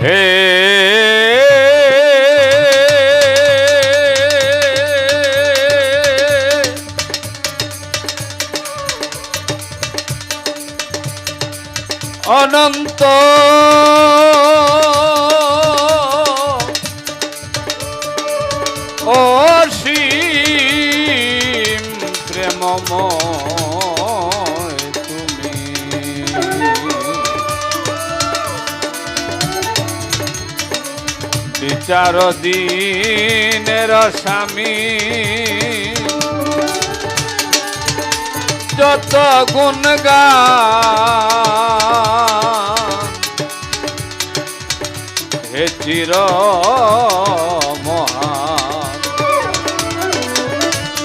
হে অনন্ত বিচার দিনের স্বামী। যত গুণগান হে চির মহান।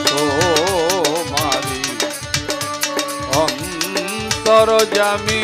তোমারি অন্তর জামি।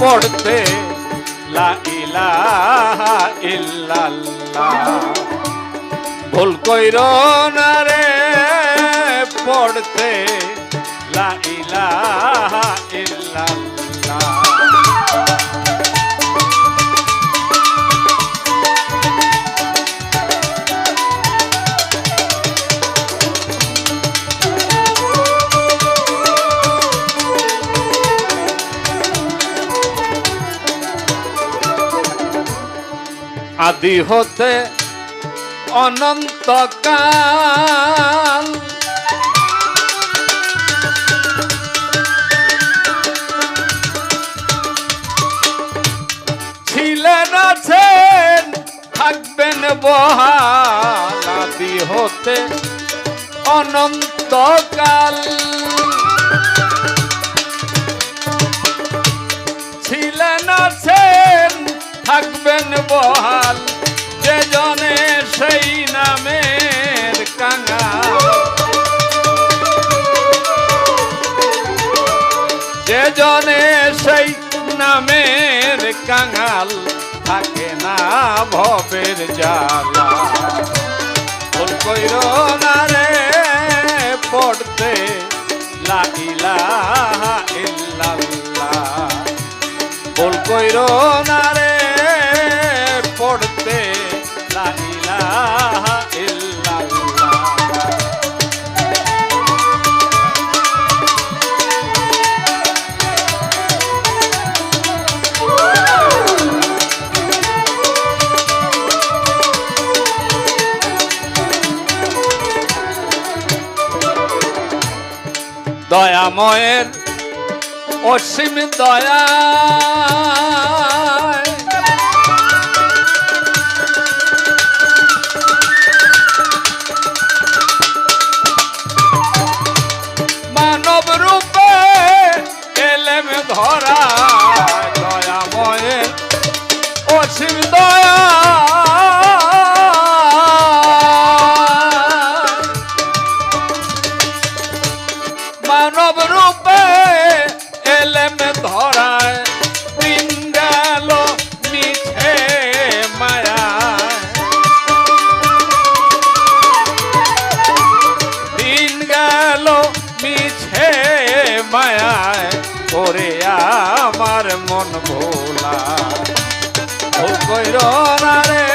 পড়তে লা ইলাহা ইল্লাল্লাহ। ভুল কইর না রে পড়তে লা ইলাহা ইল্লাল্লাহ। আদি হতে অনন্তকাল। ছিলেন আছেন থাকবেন বহাল আদি হতে অনন্তকাল। কাঙাল থাকে না ভবের জ্বালা। রে পড়তে লাগিলা ইল্লাল্লাহ। ভুল কইর না রে দয়াময়ের অসীম দয়া। মানব রূপে এলেম ধরায় মিছে মায়ায়। আমার মন ভোলা ভুল কইর রে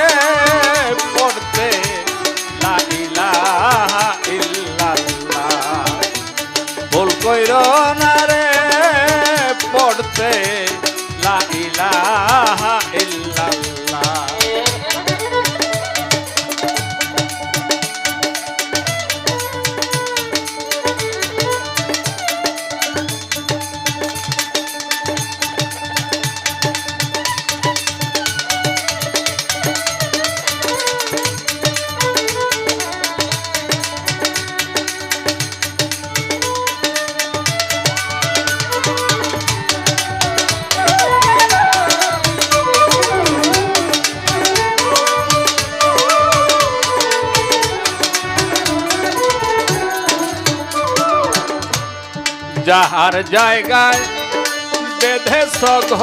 যাহার জায়গায় বেঁধে সঘর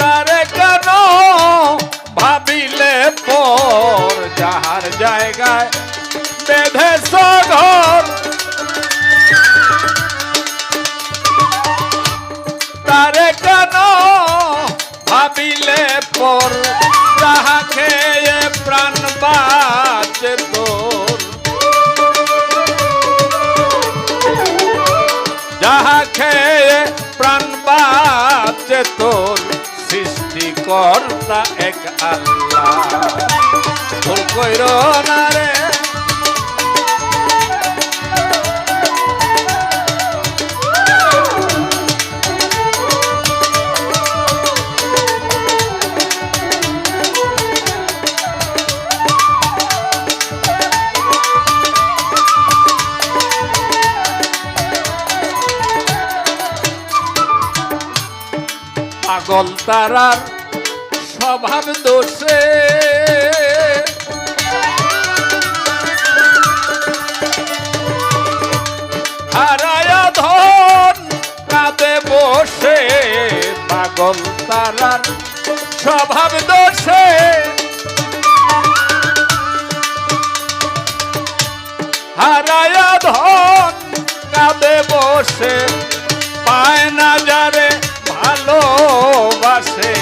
তারে ভাবিলে পর যাহার জায়গায় বেঁধে সঘর তোর সৃষ্টিকর্তা এক আল্লাহ। ভুল কইর না রে। পাগল তারার স্বভাব দোষে। হারায় ধন কাঁদে বসে পাগল তারার স্বভাব দোষে। হারায় ধন কাঁদে বসে পায় না যারে ভালোবাসে।